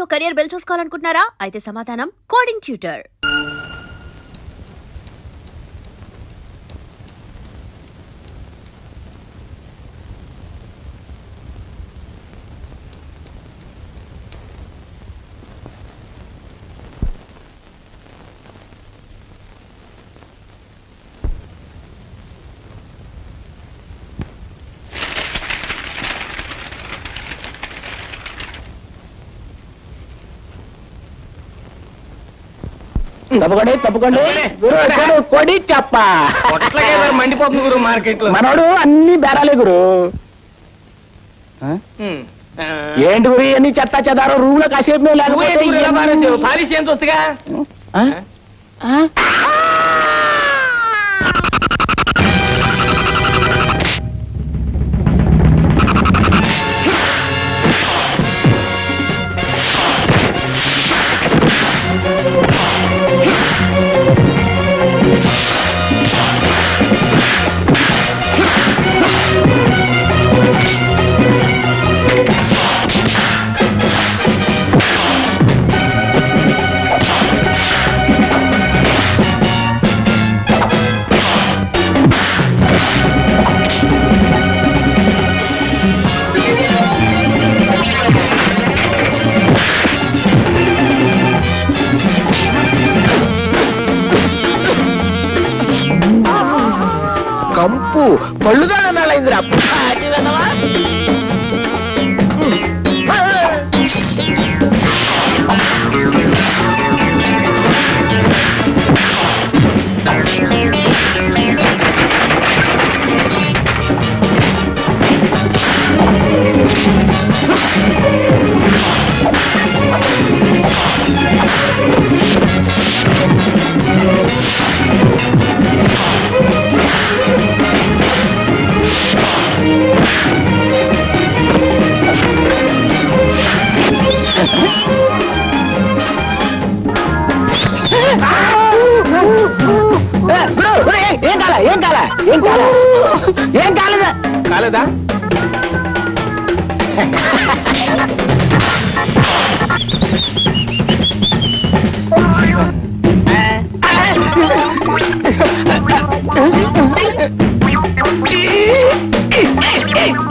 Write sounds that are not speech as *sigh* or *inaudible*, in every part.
లో career build చూసుకోవాలనుకుంటున్నారా? అయితే సమాధానం కోడింగ్ ట్యూటర్. తప్పకండి తప్పకండి. కొడి చెప్ప. మండిపోతుంది గురు మార్కెట్లో మనోడు అన్ని బేరాలే గురు? ఏంటి గురి అన్ని చెత్త చెదారం రూమ్లో కాసేపు పాలిష్ ఎంత వస్తుగా ఆ? ఆ? Hey!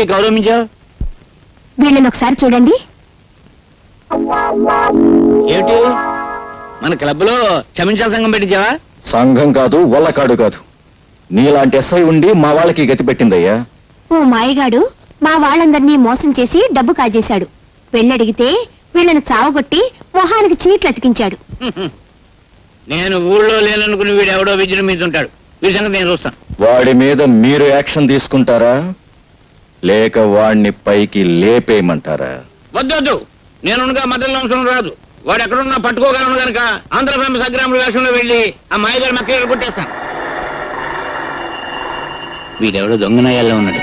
ఏమిటి గౌరవించావు? వీళ్ళని ఒకసారి చూడండి. ఏమిటి? మన క్లబ్లో క్షమించాల సంఘం పెట్టించావా? సంఘం కాదు వల్లకాడు కాదు. నీలాంటి ఎస్ఐ ఉండి మా వాళ్ళకి గతి పెట్టిందయ్యా. ఓ మాయగాడు మా వాళ్ళందరినీ మోసం చేసి డబ్బు కాజేశాడు. వెళ్ళడిగితే వీళ్ళని చావగొట్టి మొహానికి చీట్లు అతికించాడు. నేను ఊళ్ళో లేననుకుని వీడు ఎవడో విజయం మీద ఉంటాడు వీడి సంగతి నేను చూస్తాను. వాడి మీద మీరు యాక్షన్ తీసుకుంటారా? లేక వాడిని పైకి లేపేయమంటారా? వద్దొద్దు నేనుగా మద్దతు అవసరం రాదు. వాడు ఎక్కడున్నా పట్టుకోగలను గనక ఆంధ్ర ఫేమస్ అగ్రాముల వేషంలో వెళ్ళి ఆ మాయగారి మక్కలు కొట్టేస్తాను. వీడెవడో దొంగనయ్యాల్లో ఉన్నాడు.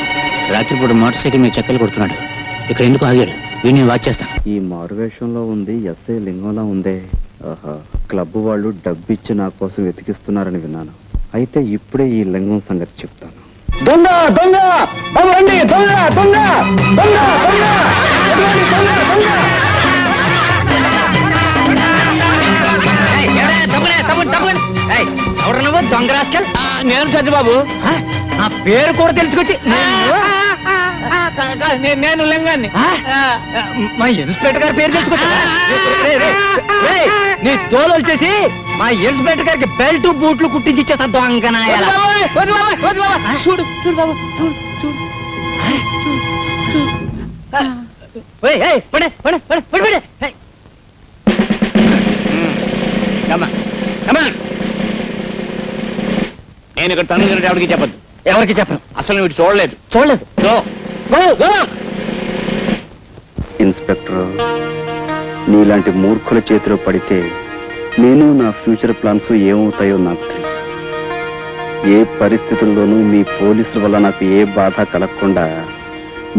రాత్రిపూట మోటార్ సైకిల్ మీద చెక్కలు కొడుతున్నాడు. ఇక్కడ ఎందుకు ఆగాడు? వీడిని వాచ్ చేస్తాను. ఈ మారువేషంలో ఉంది ఎస్ఐ లింగంలా ఉందే. ఆహా క్లబ్ వాళ్ళు డబ్బిచ్చి నా కోసం వెతికిస్తున్నారని విన్నాను. అయితే ఇప్పుడే ఈ లింగం సంగతి చెప్తాను. దొంగ దొంగ! బాబు దొంగ దొంగ దొంగ దొంగ! దొంగ దొంగ! దొంగ రాస్కల్? నేను చంద్రబాబు నా పేరు కూడా తెలుసుకొచ్చి నేను లింగాన్ని. మా ఇన్స్పెక్టర్ గారి పేరు తెలుసుకొచ్చి నీ తోలు వచ్చేసి మా ఇన్స్పెక్టర్ గారికి బెల్ట్ బూట్లు కుట్టించి ఇచ్చేస్తా దొంగ నాయాల. చూడు చూడు బాబు చూడు చూడు. ఏయ్, ఏయ్, పడే, పడే, పడే, పడే, పడే. ఏయ్. నేను ఇక్కడ తను ఎవరికి చెప్పద్దు. ఎవరికి చెప్పను? అసలు వీడు చూడలేదు. చూడలేదు. Go go. గో. ఇన్స్పెక్టర్ నీలాంటి మూర్ఖుల చేతిలో పడితే నేను నా ఫ్యూచర్ ప్లాన్స్ ఏమవుతాయో నాకు తెలుసు. ఏ పరిస్థితుల్లోనూ మీ పోలీసుల వల్ల నాకు ఏ బాధ కలగకుండా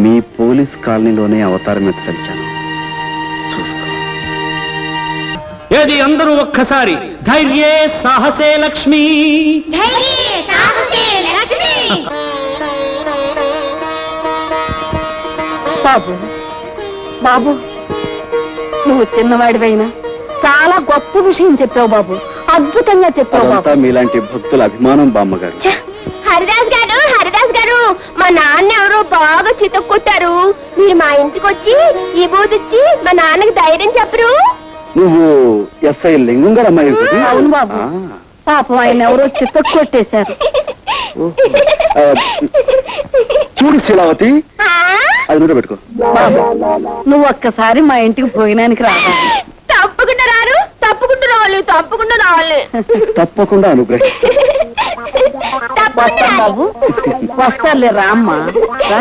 మీ పోలీస్ కాలనీలోనే అవతారం ఎత్తలిచాను చూసుకో. ఏది అందరూ ఒక్కసారి? ధైర్యే సాహసే లక్ష్మి. బాబు బాబు నువ్వు చిన్నవాడివైనా చాలా గొప్ప విషయం చెప్పావు బాబు. అద్భుతంగా చెప్పావు బాబు. మీలాంటి భక్తుల అభిమానం బామ్మగారు. హరిదాస్ గారు హరిదాస్ గారు మా నాన్న ఎవరో బాగా చితక్కొట్టారు. మీరు మా ఇంటికి వచ్చి ఈ బూదిచ్చి మా నాన్నకి ధైర్యం చెప్పరు? నువ్వు ఎస్ఐ లింగం గారు అమ్మాయి? అవును బాబు. పాపం ఆయన ఎవరో చిత్త కొట్టేశారు ఓహో. ఆ, చూడు శిలావతి? అది పెట్టుకో. బాబు నువ్వు ఒక్కసారి మా ఇంటికి పోయినానికి రావాలి. రావాలి తప్పకుండా రావాలి. తప్పకుండా అనుగ్రహం. బాబు వస్తారులే రామ్మా. రా.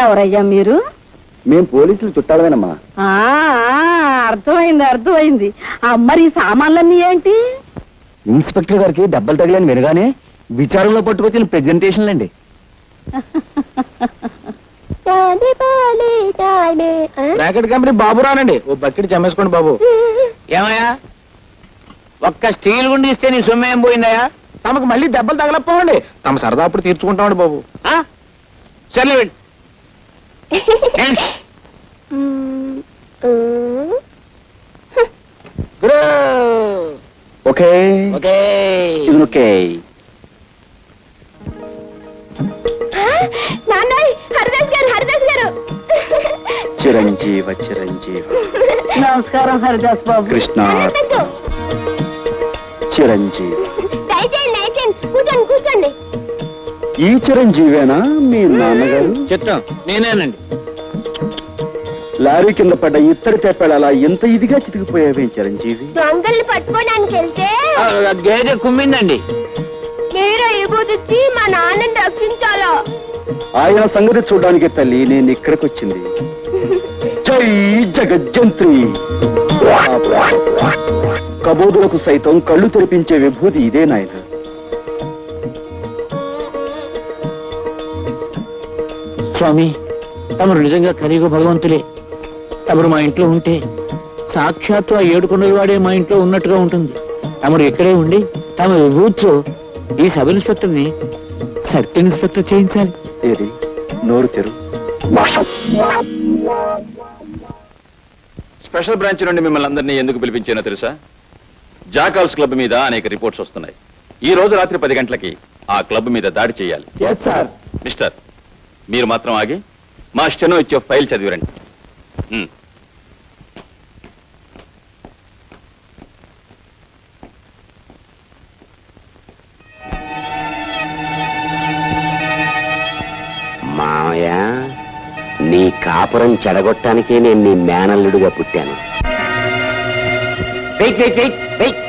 ఎవరయ్యా మీరు? మేం పోలీసులు చుట్టాలమేనమ్మా. ఆ ఆ, అర్థమైంది అర్థమైంది. ఆ, మరి ఈ సామాన్లన్నీ ఏంటి? ఇన్స్పెక్టర్ గారికి దెబ్బలు తగిలని వినగానే విచారంలో పట్టుకొచ్చిన ప్రెజెంటేషన్లు అండి తానే పాలే తానే. ఆ? బ్రాకెట్ కంపెనీ బాబు రానండి. ఓ బకెట్ చమ్మేసుకోండి బాబు. ఏమయ్యా? ఒక్క స్టీల్ గుండి ఇస్తే నీ సొమ్ము ఏం పోయిందయ్యా? తమకు మళ్ళీ దెబ్బలు తగలపోవండి తమ సరదా అప్పుడు తీర్చుకుంటామండి బాబు? సర్లే వెళ్ళి *laughs* మ్మ్. మ్మ్. గురు ఓకే ఓకే ఇది ఓకే. నాన్నయ్ హరిదాస్ గారు హరిదాస్ గారు. చిరంజీవ చిరంజీవ. నమస్కారం హరిదాస్ బాబు. కృష్ణ. చిరంజీవి. కూర్చోండి కూర్చోండి. ఈ చిరంజీవేనా మీ నాన్నగారు? చిత్రం నేనేనండి. లారీ కింద పడ్డ ఇత్తడి తెప్పాడు అలా ఎంత ఇదిగా చితికిపోయావేం చిరంజీవి? దొంగల్ని పట్టుకోవడానికి వెళ్తే? ఆ, గేదె కుమ్మిందండి. మీరు మా నాన్నని రక్షించాలా? ఆయన సంగతి చూడడానికి తల్లి నేను ఇక్కడికి వచ్చింది జై జగజ్జంత్రి. కబోదులకు సైతం కళ్ళు తెరిపించే విభూతి ఇదే నాయన. స్వామి తమరు నిజంగా కలియుగ భగవంతులే. తమరు మా ఇంట్లో ఉంటే సాక్షాత్తు ఆ ఏడుకొండల వాడే మా ఇంట్లో ఉన్నట్టుగా ఉంటుంది. తమరు ఇక్కడే ఉండి తమ విభూతితో ఈ సబ్ ఇన్స్పెక్టర్ని సర్కిల్ ఇన్స్పెక్టర్ చేయించాలి. ఏది? నోరు తెరు. స్పెషల్ బ్రాంచ్ నుండి మిమ్మల్ని అందరినీ ఎందుకు పిలిపించానో తెలుసా? జాకాల్స్ క్లబ్ మీద అనేక రిపోర్ట్స్ వస్తున్నాయి. ఈ రోజు రాత్రి పది గంటలకి ఆ క్లబ్ మీద దాడి చేయాలి. మిస్టర్ మీరు మాత్రం ఆగి మా స్టెనో ఇచ్చే ఫైల్ చదివిరండి. మామయ్య నీ కాపురం చెడగొట్టానికే నేను నీ మేనల్లుడిగా పుట్టాను. Wait wait wait wait.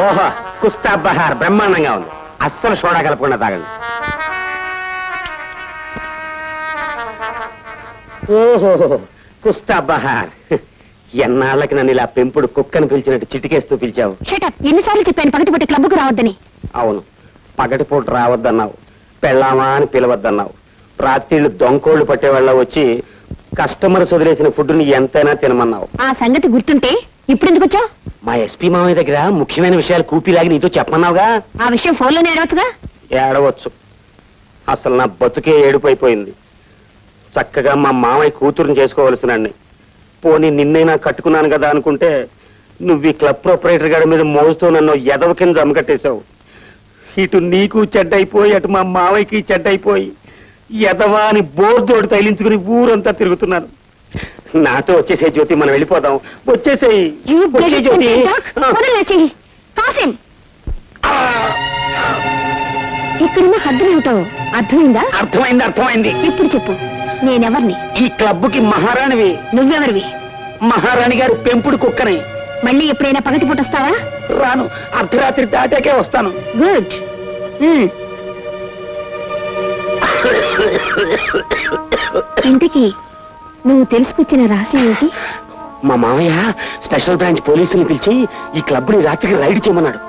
ఓహో కుస్తా బహార్ బ్రహ్మాండంగా ఉంది. అస్సలు సోడా కలపకుండా తాగండి. ఓహో కుస్తా బహార్ ఎన్నాళ్ళకి నన్ను ఇలా పెంపుడు కుక్కను పిలిచినట్టు చిటికేస్తూ పిలిచావు? షటప్ ఎన్నిసార్లు చెప్పాను పగటిపూట క్లబ్కు రావద్దని. అవును. పగటిపూట రావద్దన్నావు. పెళ్ళామా అని పిలవద్దన్నావు. రాత్రిళ్ళు దొంకోళ్ళు పట్టేవాళ్ళ వచ్చి కస్టమర్స్ వదిలేసిన ఫుడ్ని ఎంతైనా తినమన్నావు. ఆ సంగతి గుర్తుంటే ఇప్పుడు ఎందుకు వచ్చావు మా ఎస్పీ మామయ్య దగ్గర ముఖ్యమైన విషయాలు కూపిలాగి నీతో చెప్పమన్నావుగా? ఆ విషయం ఫోన్లోనే ఏడవచ్చుగా? ఏడవచ్చు. అసలు నా బతుకే ఏడుపైపోయింది. చక్కగా మా మామయ్య కూతురుని చేసుకోవలసినండి పోనీ నిన్నైనా కట్టుకున్నాను కదా అనుకుంటే నువ్వు ఈ క్లబ్ ప్రొపరేటర్ గారి మీద మోజుతో నన్ను ఎదవ కింద జమకట్టేశావు ఇటు నీకు చెడ్డైపోయి అటు మా మావయ్యకి చెడ్డైపోయి ఎదవా అని బోర్దోడు తైలించుకుని ఊరంతా తిరుగుతున్నాను నాతో వచ్చేసే జ్యోతి మనం వెళ్ళిపోదాం. వచ్చేసేయి. వచ్చే జ్యోతి. ఇక్కడున్న హద్దులేమిటో అర్థమైందా? అర్థమైంది అర్థమైంది. ఇప్పుడు చెప్పు. నేనెవర్ని? ఈ క్లబ్కి మహారాణివి. నువ్వెవరివి? మహారాణి గారి పెంపుడు కుక్కని. మళ్ళీ ఎప్పుడైనా పగటి పుట్టొస్తావా రాను. అర్ధరాత్రి దాటాకే వస్తాను. గుడ్. ఇంతకీ నువ్వు తెలుసుకొచ్చిన రహస్యం ఏంటి మా మామయ్య స్పెషల్ బ్రాంచ్ పోలీసుని పిలిచి ఈ క్లబ్ని రాత్రికి రైడ్ చేయమన్నాడు.